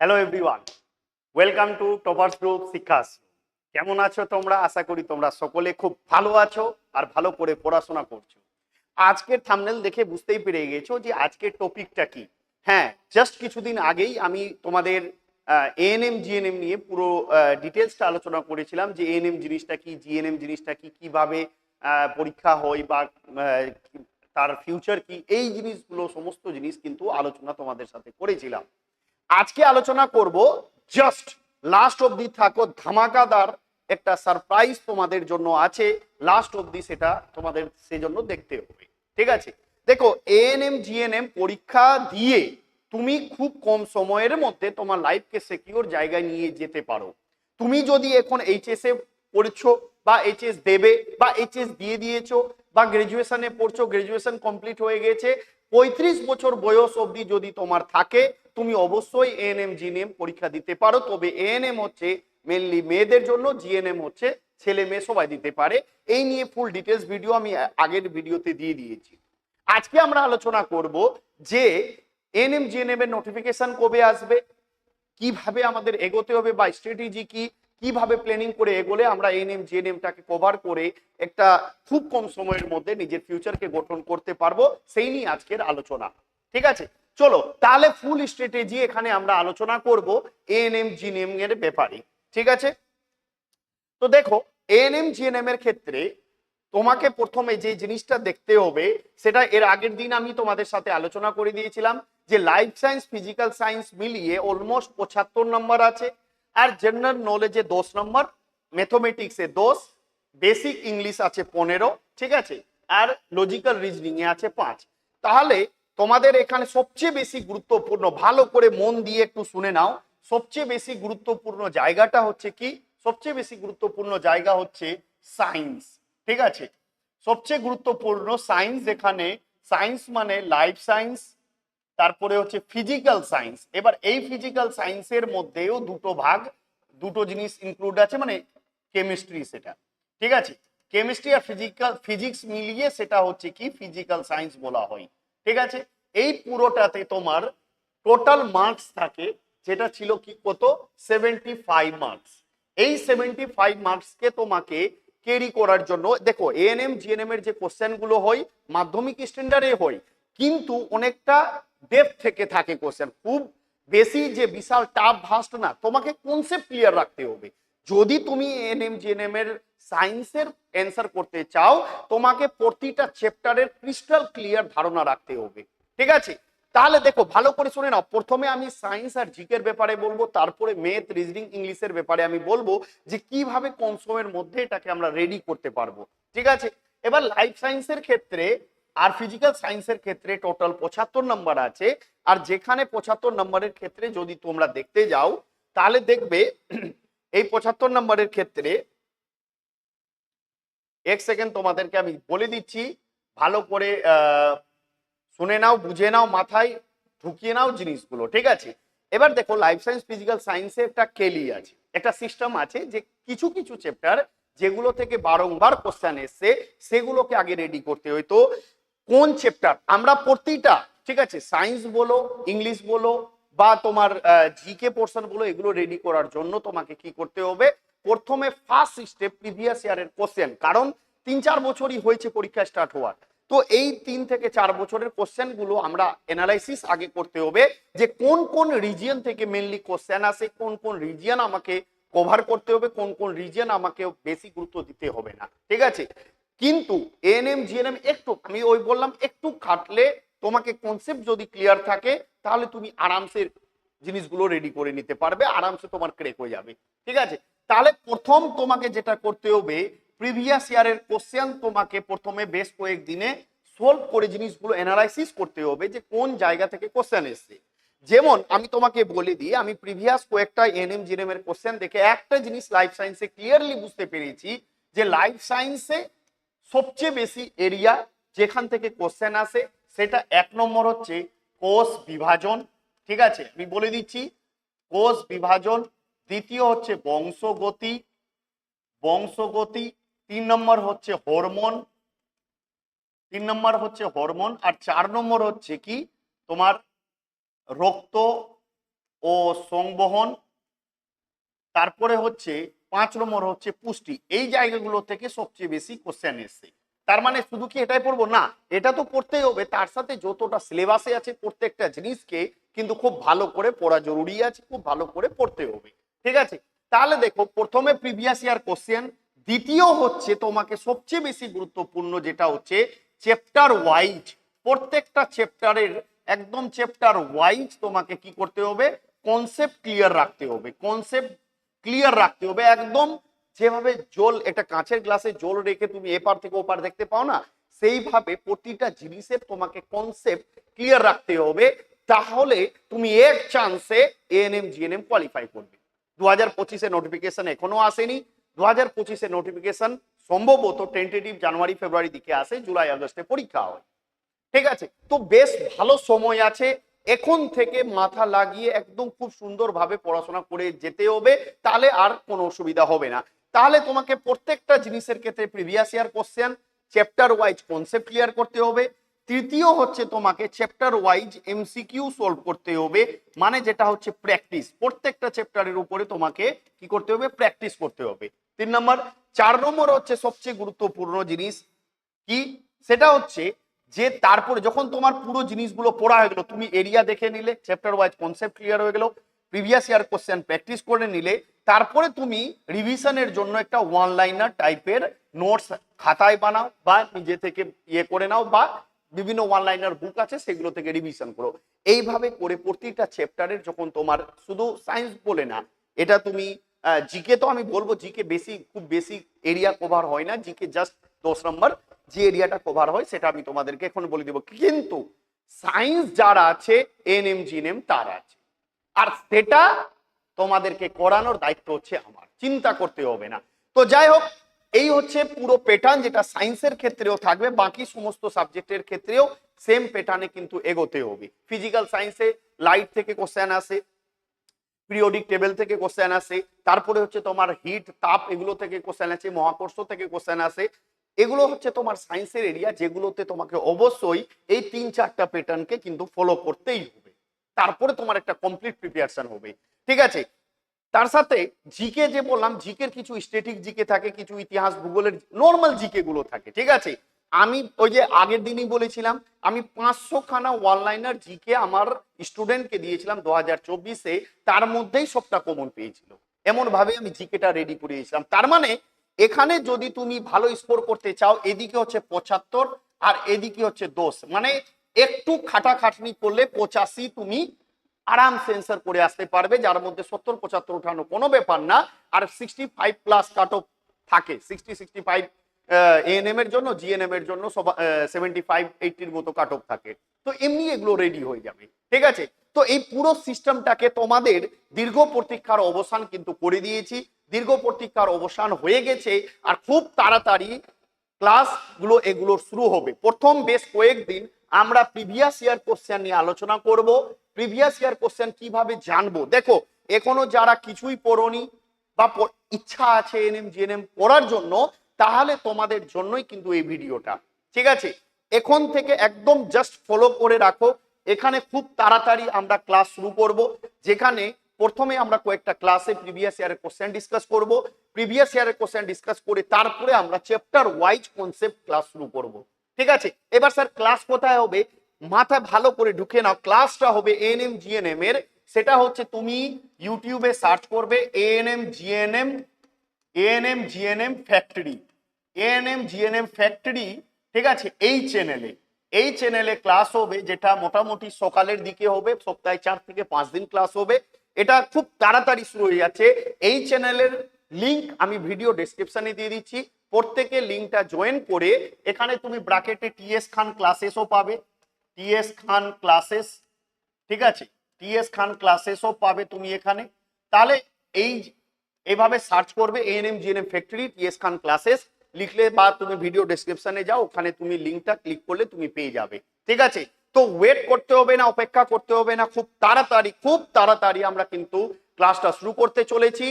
Hello everyone welcome to toppers group শিক্ষাস কেমন আছো তোমরা? আশা করি তোমরা সকলে খুব ভালো আছো আর ভালো করে পড়াশোনা করছ। আজকের থামনেল দেখে বুঝতেই পেরে গেছো যে আজকের টপিকটা কি। হ্যাঁ জাস্ট কিছুদিন আগেই আমি তোমাদের এএনএম জিএনএম নিয়ে পুরো ডিটেলসটা আলোচনা করেছিলাম যে এএনএম জিনিসটা কি জিএনএম জিনিসটা কি, কীভাবে পরীক্ষা হয় বা তার ফিউচার কি, এই জিনিসগুলো, সমস্ত জিনিস কিন্তু আলোচনা তোমাদের সাথে করেছিলাম। আজকে আলোচনা করব জাস্ট লাস্ট অবধি থাকো, ধামাকাদার একটা সারপ্রাইজ তোমাদের জন্য আছে লাস্ট অবধি সেটা তোমাদের সেজন্য দেখতে হবে, ঠিক আছে? দেখো এএনএম জিএনএম পরীক্ষা দিয়ে তুমি খুব কম সময়ের মধ্যে তোমার লাইফকে সিকিউর জায়গায় নিয়ে যেতে পারো। তুমি যদি এখন এইচএস এ পড়ছো বা এইচএস দেবে বা এইচএস দিয়ে দিয়েছ বা গ্রাজুয়েশনে পড়ছো গ্রাজুয়েশন কমপ্লিট হয়ে গেছে পঁয়ত্রিশ বছর বয়স অবধি যদি তোমার থাকে, তুমি অবশ্যই এএনএম জিএনএম পরীক্ষা দিতে পারো। তবে এএনএম হচ্ছে মেনলি মেয়েদের জন্য জিএনএম হচ্ছে ছেলে মেয়ে সবাই দিতে পারে। এই নিয়ে ফুল ডিটেলস ভিডিও আমি আগের ভিডিওতে দিয়ে দিয়েছি। আজকে আমরা আলোচনা করব যে এএনএম জিএনএম এর নোটিফিকেশন কবে আসবে, কীভাবে আমাদের এগোতে হবে বা স্ট্র্যাটেজি কি কীভাবে প্ল্যানিং করে এগোলে আমরা এনএম জেএনএমটাকে কভার করে একটা খুব কম সময়ের মধ্যে নিজের ফিউচারকে গঠন করতে পারব, সেই নিয়ে আজকের আলোচনা। ঠিক আছে? চলো, তাহলে ফুল স্ট্র্যাটেজি এখানে আমরা আলোচনা করব এএনএম জিএনএম এর ব্যাপারে। ঠিক আছে? তো দেখো এএনএম জিএনএম এর ক্ষেত্রে তোমাকে প্রথমে যে জিনিসটা দেখতে হবে, সেটা এর আগের দিন আমি তোমাদের সাথে আলোচনা করে দিয়েছিলাম যে লাইফ সায়েন্স ফিজিক্যাল সায়েন্স মিলিয়ে অলমোস্ট পঁচাত্তর নম্বর আছে। আর জেনারেল নলেজে দোষ নম্বর ম্যাথমেটিক্সে দোষ বেসিক ইংলিশ আছে পনেরো, ঠিক আছে? আর লজিক্যাল রিজনিং এ আছে পাঁচ। তাহলে তোমাদের এখানে সবচেয়ে বেশি গুরুত্বপূর্ণ, ভালো করে মন দিয়ে একটু শুনে নাও, সবচেয়ে বেশি গুরুত্বপূর্ণ জায়গাটা হচ্ছে কি? সবচেয়ে বেশি গুরুত্বপূর্ণ জায়গা হচ্ছে সায়েন্স ঠিক আছে? সবচেয়ে গুরুত্বপূর্ণ সায়েন্স এখানে সায়েন্স মানে লাইফ সায়েন্স তারপরে হচ্ছে ফিজিক্যাল সায়েন্স এবার এই ফিজিক্যাল সায়েন্সের মধ্যেও দুটো ভাগ, দুটো জিনিস ইনক্লুড আছে মানে কেমিস্ট্রি সেটা। ঠিক আছে? কেমিস্ট্রি আর ফিজিক্যাল ফিজিক্স মিলিয়ে সেটা হচ্ছে কি ফিজিক্যাল সায়েন্স বলা হয়। ঠিক আছে? এই পুরোটাতে তোমার টোটাল মার্কস থাকে, যেটা ছিল কি কত? সেভেন্টি ফাইভ মার্কস এই সেভেন্টি ফাইভ মার্কসকে তোমাকে ক্যারি করার জন্য, দেখো এএনএম জিএনএম এর যে কোশ্চেনগুলো হয়, মাধ্যমিক স্ট্যান্ডার্ডে হয়, কিন্তু অনেকটা ডেপ থেকে থাকে কোশ্চেন খুব বেশি যে বিশাল টাফ ভাস্ট না, তোমাকে কনসেপ্ট ক্লিয়ার রাখতে হবে? যদি তুমি এএনএম জিএনএম এর সায়েন্সের অ্যান্সার করতে চাও, তোমাকে প্রতিটা চ্যাপ্টারের ক্রিস্টাল ক্লিয়ার ধারণা রাখতে হবে। ঠিক আছে? তাহলে দেখো, ভালো করে শুনে নাও। প্রথমে আমি সায়েন্স আর জিকের ব্যাপারে বলব, তারপরে ম্যাথ রিজনিং ইংলিশের ব্যাপারে আমি বলব যে কীভাবে কম সময়ের মধ্যে এটাকে আমরা রেডি করতে পারব। ঠিক আছে? এবার লাইফ সায়েন্সের ক্ষেত্রে আর ফিজিক্যাল সায়েন্সের ক্ষেত্রে টোটাল পঁচাত্তর নাম্বার আছে। আর যেখানে পঁচাত্তর নম্বরের ক্ষেত্রে যদি তোমরা দেখতে যাও, তাহলে দেখবে এই পঁচাত্তর নম্বরের ক্ষেত্রে এক সেকেন্ড তোমাদেরকে আমি বলে দিচ্ছি, ভালো করে শুনে নাও, বুঝে নাও, মাথায় ঢুকিয়ে নাও জিনিসগুলো, ঠিক আছে? এবার দেখো লাইফ সায়েন্স ফিজিক্যাল সায়েন্সে একটা কেলি আছে। একটা সিস্টেম আছে যে কিছু কিছু চ্যাপ্টার যেগুলো থেকে বারংবার কোশ্চেন এসছে, সেগুলোকে আগে রেডি করতে হইতো কোন চ্যাপ্টার আমরা প্রতিটা, ঠিক আছে সায়েন্স বলো ইংলিশ বলো, বা তোমার জিকে পোর্শন বলো, এগুলো রেডি করার জন্য তোমাকে কি করতে হবে? প্রথমে ফার্স্ট স্টেপ প্রিভিয়াস ইয়ারের কোশ্চেন কারণ তিন চার বছরই হয়েছে পরীক্ষা স্টার্ট হওয়ার। তো এই তিন থেকে চার বছরের কোশ্চেনগুলো আমরা অ্যানালাইসিস আগে করতে হবে যে কোন কোন রিজিয়ন থেকে মেনলি কোশ্চেন আসে, কোন কোন রিজিয়ন আমাকে কভার করতে হবে, কোন কোন রিজিয়ন আমাকে বেশি গুরুত্ব দিতে হবে না, ঠিক আছে? কিন্তু এএনএম জিএনএম একটু, আমি ওই বললাম একটু খাটলে তোমাকে কনসেপ্ট যদি ক্লিয়ার থাকে, তাহলে তুমি আরামসে জিনিসগুলো রেডি করে নিতে পারবে, আরামসে তোমার ক্রেক হয়ে যাবে। ঠিক আছে? তাহলে প্রথম তোমাকে যেটা করতে হবে প্রিভিয়াস ইয়ারের কোশ্চেন তোমাকে প্রথমে বেশ কয়েকদিনে সলভ করে জিনিসগুলো অ্যানালাইসিস করতে হবে যে কোন জায়গা থেকে কোশ্চেন এসছে। যেমন আমি তোমাকে বলে দিই, আমি প্রিভিয়াস কয়েকটা এনএম জিএনএম এর কোশ্চেন দেখে একটা জিনিস লাইফ সায়েন্সে ক্লিয়ারলি বুঝতে পেরেছি যে লাইফ সায়েন্সে সবচেয়ে বেশি এরিয়া যেখান থেকে কোশ্চেন আসে, সেটা এক নম্বর হচ্ছে কোষ বিভাজন, ঠিক আছে? আমি বলে দিচ্ছি, কোষ বিভাজন, দ্বিতীয় হচ্ছে বংশগতি বংশগতি, তিন নম্বর হচ্ছে হরমোন, তিন নম্বর হচ্ছে হরমোন, আর চার নম্বর হচ্ছে কি? তোমার রক্ত ও সংবহন, তারপরে হচ্ছে পাঁচ নম্বর হচ্ছে পুষ্টি। এই জায়গাগুলো থেকে সবচেয়ে বেশি কোশ্চেন এসছে। তার মানে শুধু কি এটাই পড়ব? না, এটা তো পড়তেই হবে। তার সাথে যতটা সিলেবাসে আছে প্রত্যেকটা জিনিসকে কিন্তু খুব ভালো করে পড়া জরুরি আছে, খুব ভালো করে পড়তে হবে। ঠিক আছে? তাহলে দেখো, প্রথমে প্রিভিয়াস ইয়ার কোশ্চেন দ্বিতীয় হচ্ছে তোমাকে সবচেয়ে বেশি গুরুত্বপূর্ণ যেটা হচ্ছে চ্যাপ্টার ওয়াইজ প্রত্যেকটা চ্যাপ্টারের একদম চ্যাপ্টার ওয়াইজ তোমাকে কি করতে হবে? কনসেপ্ট ক্লিয়ার রাখতে হবে। কনসেপ্ট ক্লিয়ার রাখতে হবে। একদম যেভাবে জল, একটা কাঁচের গ্লাসে জল রেখে তুমি এপার থেকে ওপার দেখতে পাও না, সেইভাবে প্রতিটা জিনিসের তোমাকে কনসেপ্ট ক্লিয়ার রাখতে হবে। তাহলে তুমি এক চান্সে এএনএম জিএনএম কোয়ালিফাই করবে। দু হাজার পঁচিশে নোটিফিকেশন এখনও আসেনি। দু হাজার পঁচিশে নোটিফিকেশন সম্ভবত টেন্টেটিভ জানুয়ারি, ফেব্রুয়ারি দিকে আসে, জুলাই, আগস্টে পরীক্ষা হয়। ঠিক আছে? তো বেশ ভালো সময় আছে। এখন থেকে মাথা লাগিয়ে একদম খুব সুন্দরভাবে পড়াশোনা করে যেতে হবে, তাহলে আর কোনো অসুবিধা হবে না। তাহলে তোমাকে প্রত্যেকটা জিনিসের ক্ষেত্রে previous year question chapter wise concept clear করতে হবে। তৃতীয় হচ্ছে তোমাকে চ্যাপ্টার ওয়াইজ এমসিকিউ সলভ করতে হবে মানে যেটা হচ্ছে প্র্যাকটিস প্রত্যেকটা চ্যাপ্টারের উপরে তোমাকে কি করতে হবে? প্র্যাকটিস করতে হবে। তিন নম্বর, চার নম্বর হচ্ছে সবচেয়ে গুরুত্বপূর্ণ জিনিস কি? সেটা হচ্ছে যে তারপরে যখন তোমার পুরো জিনিসগুলো পড়া হয়ে গেলো, তুমি এরিয়া দেখে নিলে চ্যাপ্টার ওয়াইজ কনসেপ্ট ক্লিয়ার হয়ে গেলো প্রিভিয়াস ইয়ার কোশ্চেন প্র্যাকটিস করে নিলে, তারপরে তুমি রিভিশনের জন্য একটা ওয়ান লাইনার টাইপের নোটস খাতায় বানাও বা নিজে থেকে ইয়ে করে নাও বা বিভিন্ন ওয়ান লাইনার বুক আছে, সেগুলো থেকে রিভিশন করো। এইভাবে করে প্রতিটা চ্যাপ্টারের যখন তোমার শুধু সায়েন্স বলে না, এটা তুমি জিকে তো আমি বলব জিকে বেশি, খুব বেশি এরিয়া কভার হয় না জিকে জাস্ট দশ নম্বর যে এরিয়াটা কভার হয়, সেটা আমি তোমাদেরকে এখন বলে দিব। কিন্তু সায়েন্স যারা আছে, এনএম, জিএনএম, তারা আছে। আর সেটা তোমাদেরকে করানোর দায়িত্ব হচ্ছে আমার। চিন্তা করতে হবে না। তো যাই হোক, এই হচ্ছে পুরো প্যাটার্ন যেটা সায়েন্সের ক্ষেত্রেও থাকবে, বাকি সমস্ত সাবজেক্টের ক্ষেত্রেও সেম প্যাটার্নে কিন্তু এগোতে হবে। ফিজিক্যাল সায়েন্সে লাইট থেকে কোশ্চেন আসে পিরিয়ডিক টেবিল থেকে কোশ্চেন আসে, তারপরে হচ্ছে তোমার হিট তাপ, এগুলো থেকে কোশ্চেন আছে মহাকর্ষ থেকে কোশ্চেন আসে এগুলো হচ্ছে তোমার সায়েন্সের এরিয়া যেগুলোতে তোমাকে অবশ্যই এই তিন চারটা প্যাটার্নকে কিন্তু ফলো করতেই হবে। তারপরে তোমার একটা কমপ্লিট প্রিপারেশন হবে। ঠিক আছে? তার সাথে জিকে যে বললাম জিকের কিছু স্টেটিক জিকে থাকে, কিছু ইতিহাস, ভূগোলের নর্মাল জিকে গুলো থাকে। ঠিক আছে? আমি ওই যে আগের দিনই বলেছিলাম, আমি পাঁচশো খানা ওয়ানলাইনার জিকে আমার স্টুডেন্টকে দিয়েছিলাম দু হাজার চব্বিশে। তার মধ্যেই সবটা কমন পেয়েছিল। এমন ভাবে আমি জিকেটা রেডি করিয়েছিলাম তার মানে এখানে যদি তুমি ভালো স্কোর করতে চাও, এদিকে হচ্ছে পঁচাত্তর আর এদিকে হচ্ছে দোষ মানে একটু খাটাখাটনি করলে পঁচাশি তুমি আরাম সেন্সার করে আসতে পারবে, যার মধ্যে সত্তর, পঁচাত্তর উঠানো কোনো ব্যাপার না। আর sixty five plus cut off থাকে সিক্সটি সিক্সটি ফাইভ এএনএম এর জন্য জিএনএম এর জন্য সেভেন্টি ফাইভ এইটির মতো কাট অফ থাকে। তো এমনি এগুলো রেডি হয়ে যাবে। ঠিক আছে? তো এই পুরো সিস্টেমটাকে তোমাদের দীর্ঘ প্রতীক্ষার অবসান কিন্তু করে দিয়েছি। দীর্ঘ প্রতীক্ষার অবসান হয়ে গেছে আর খুব তাড়াতাড়ি ক্লাসগুলো এগুলো শুরু হবে। প্রথম বেশ কয়েকদিন আমরা প্রিভিয়াস ইয়ার কোশ্চেন নিয়ে আলোচনা করব। প্রিভিয়াস ইয়ার কোশ্চেন কীভাবে জানব? দেখো, এখনও যারা কিছুই পড়নি বা ইচ্ছা আছে এনএম, জিএনএম পড়ার জন্য, তাহলে তোমাদের জন্যই কিন্তু এই ভিডিওটা। ঠিক আছে? এখন থেকে একদম জাস্ট ফলো করে রাখো। এখানে খুব তাড়াতাড়ি আমরা ক্লাস শুরু করব, যেখানে প্রথমে আমরা কয়েকটা ক্লাসে প্রিভিয়াস ইয়ারের কোশ্চেন ডিসকাস করব। প্রিভিয়াস ইয়ারের কোশ্চেন ডিসকাস করে তারপরে আমরা চ্যাপ্টার ওয়াইজ কনসেপ্ট ক্লাস শুরু করব। ঠিক আছে? এবার স্যার ক্লাস কোথায় হবে? মাথা ভালো করে ঢুকে নাও। ক্লাসটা হবে এএনএম জিএনএম এর। সেটা হচ্ছে তুমি ইউটিউবে সার্চ করবে ANM GNM ANM GNM factory ANM GNM factory ঠিক আছে? এই চ্যানেলে এই চ্যানেলে ক্লাস হবে, যেটা মোটামুটি সকালের দিকে হবে। সপ্তাহে চার থেকে পাঁচ দিন ক্লাস হবে। এটা খুব তাড়াতাড়ি শুরু হয়ে যাচ্ছে। এই চ্যানেলের লিংক আমি ভিডিও ডেসক্রিপশনে দিয়ে দিচ্ছি। প্রত্যেকে লিংকটা জয়েন করে এখানে তুমি ব্র্যাকেটে টিএস খান ক্লাসেসও পাবে। টিএস খান ক্লাসেস ঠিক আছে? টিএস খান ক্লাসেসও পাবে তুমি এখানে। তাহলে এই এইভাবে সার্চ করবে ANM GNM factory TS Khan classes লিখলে বা তুমি ভিডিও ডেসক্রিপশনে যাও, ওখানে তুমি লিঙ্কটা ক্লিক করলে তুমি পেয়ে যাবে। ঠিক আছে? তো ওয়েট করতে হবে না, অপেক্ষা করতে হবে না। খুব তাড়াতাড়ি খুব তাড়াতাড়ি আমরা কিন্তু ক্লাসটা শুরু করতে চলেছি।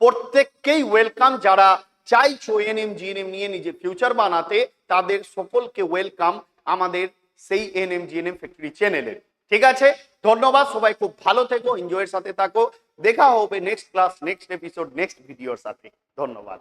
প্রত্যেককেই ওয়েলকাম যারা চাইছো এনএম জিএনএম নিয়ে নিজের ফিউচার বানাতে, তাদের সকলকে ওয়েলকাম আমাদের সেই এনএম জিএনএম ফ্যাক্টরি চ্যানেলে ঠিক আছে? ধন্যবাদ, সবাই খুব ভালো থেকো এনজয়ের সাথে থাকো। দেখা হবে next class next episode next ভিডিওর সাথে। ধন্যবাদ।